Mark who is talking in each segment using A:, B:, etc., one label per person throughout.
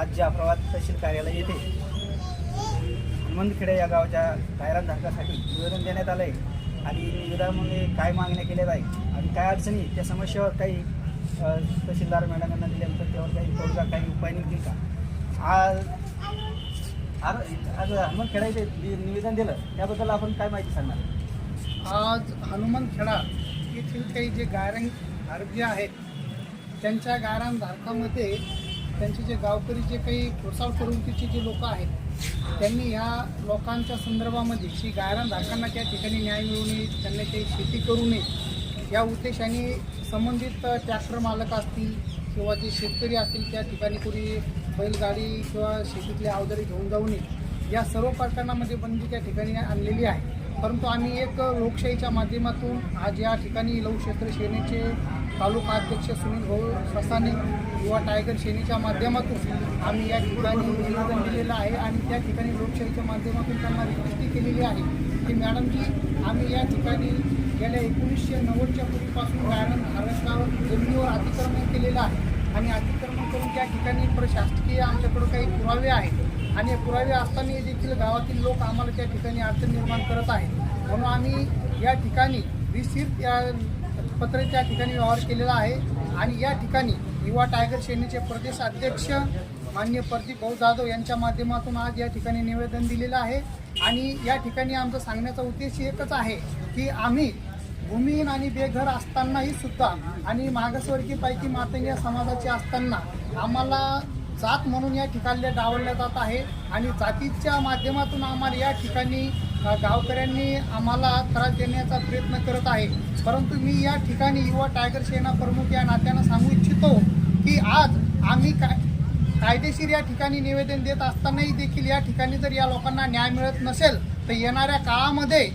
A: आज जाफराबाद तहसील कार्यालय येथे हनुमंतखेडे या गावाच्या कायरान धारकासाठी निवेदन देण्यात आलं आहे आणि निवेदनामध्ये काय मागण्या केल्या आहे आणि काय अडचणी त्या समस्येवर काही तहसीलदार मॅडमांना दिल्यानंतर त्यावर काही तोडगा काही उपाय निघतील का? आज आज हनुमंतखेडा येथे निवेदन दिलं त्याबद्दल आपण काय माहिती सांगणार?
B: आज हनुमंतखेडा येथील काही जे गायरान धारक जे आहेत त्यांच्या गारांधारकामध्ये त्यांचे जे गावकरी जे काही खोसाव प्रवृत्तीचे जे लोक आहेत त्यांनी ह्या लोकांच्या संदर्भामध्ये की गायरान धारकांना त्या ठिकाणी न्याय मिळू नये त्यांना काही शेती करू नये या उद्देशाने संबंधित ट्रॅक्टर मालक असतील किंवा जे शेतकरी असतील त्या ठिकाणी कोणी बैलगाडी किंवा शेतीतले अवजारे घेऊन जाऊ नये. या सर्व प्रकरणामध्ये बंदी त्या ठिकाणी आणलेली आहे. परंतु आम्ही एक लोकशाहीच्या माध्यमातून आज या ठिकाणी लवक्षेत्र सेनेचे तालुका अध्यक्ष सुनील भाऊ ससाने किंवा टायगर सेनेच्या माध्यमातून आम्ही या ठिकाणी निवेदन दिलेलं आहे आणि त्या ठिकाणी लोकशाहीच्या माध्यमातून त्यांना विनंती केलेली आहे की मॅडमजी आम्ही या ठिकाणी गेल्या एकोणीसशे नव्वदच्या पूर्वीपासून गायन धारकावर जमिनीवर अतिक्रमण केलेलं आहे. आणि अतिक्रमण करून त्या ठिकाणी प्रशासकीय आमच्याकडं काही पुरावे आहेत. आणि पुरावे असताना देखील गावातील लोक आम्हाला त्या ठिकाणी अडचण निर्माण करत आहेत. म्हणून आम्ही या ठिकाणी विस्तीर्त या पत्र त्या ठिकाणी व्यवहार केलेला आहे. आणि या ठिकाणी युवा टायगर सेनेचे प्रदेश अध्यक्ष मान्य प्रदीप भाऊ जाधव यांच्या माध्यमातून आज या ठिकाणी निवेदन दिलेलं आहे. आणि या ठिकाणी आमचा सांगण्याचा उद्देश एकच आहे की आम्ही भूमिहीन आणि बेघर असतानाही सुद्धा आणि मागासवर्गीय पैकी मातंग्या समाजाचे असताना आम्हाला जात म्हणून या ठिकाणी डावलल्या जात आहे. आणि जातीच्या माध्यमातून आम्हाला या ठिकाणी गावकऱ्यांनी आम्हाला त्रास देण्याचा प्रयत्न करत आहे. परंतु मी या ठिकाणी युवा टायगर सेना प्रमुख या नात्यानं सांगू इच्छितो की आज आम्ही काय कायदेशीर या ठिकाणी निवेदन देत असतानाही देखील या ठिकाणी जर या लोकांना न्याय मिळत नसेल तर येणाऱ्या काळामध्ये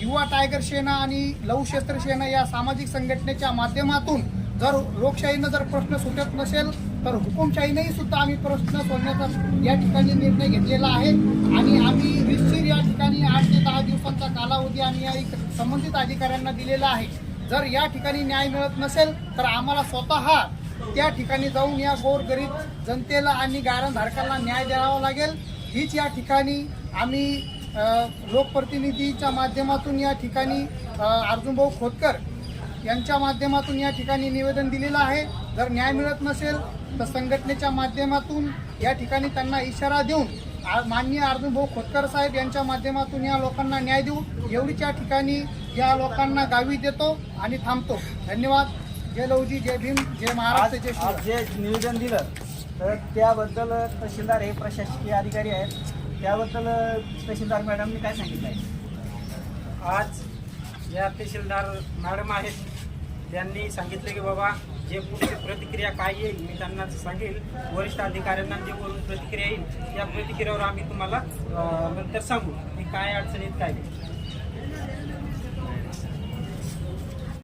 B: युवा टायगर सेना आणि लवक्षेत्र सेना या सामाजिक संघटनेच्या माध्यमातून जर लोकशाहीनं जर प्रश्न सुटत नसेल तर हुकुमशाहीनेही सुद्धा आम्ही प्रश्न सोडण्याचा या ठिकाणी निर्णय घेतलेला आहे. आणि आम्ही निश्चित या ठिकाणी आठ ते दहा दिवसांचा कालावधी आम्ही या एक संबंधित अधिकाऱ्यांना दिलेला आहे. जर या ठिकाणी न्याय मिळत नसेल तर आम्हाला स्वतः त्या ठिकाणी जाऊन या गोरगरीब जनतेला आणि गारणधारकांना न्याय द्यावा लागेल. हीच या ठिकाणी आम्ही लोकप्रतिनिधीच्या माध्यमातून या ठिकाणी अर्जुनभाऊ खोतकर यांच्या माध्यमातून या ठिकाणी निवेदन दिलेलं आहे. जर न्याय मिळत नसेल तर संघटनेच्या माध्यमातून या ठिकाणी त्यांना इशारा देऊन माननीय अर्जुनभाऊ खोतकर साहेब यांच्या माध्यमातून या लोकांना न्याय देऊ. एवढीच या ठिकाणी या लोकांना गावी देतो आणि थांबतो. धन्यवाद. जय लवजी जय भीम जय महाराष्ट्र जय
A: जे निवेदन दिलं तर त्याबद्दल तहसीलदार हे प्रशासकीय अधिकारी आहेत. त्याबद्दल तहसीलदार मॅडमनी काय सांगितलं आहे
C: आज या तहसीलदार मॅडम आहेत. त्यांनी सांगितले की बाबा जे पुढची प्रतिक्रिया काय येईल मी त्यांना सांगेल. वरिष्ठ अधिकाऱ्यांना जे प्रतिक्रिया येईल त्या प्रतिक्रियावर आम्ही तुम्हाला नंतर सांगू की काय अडचणीत काय येईल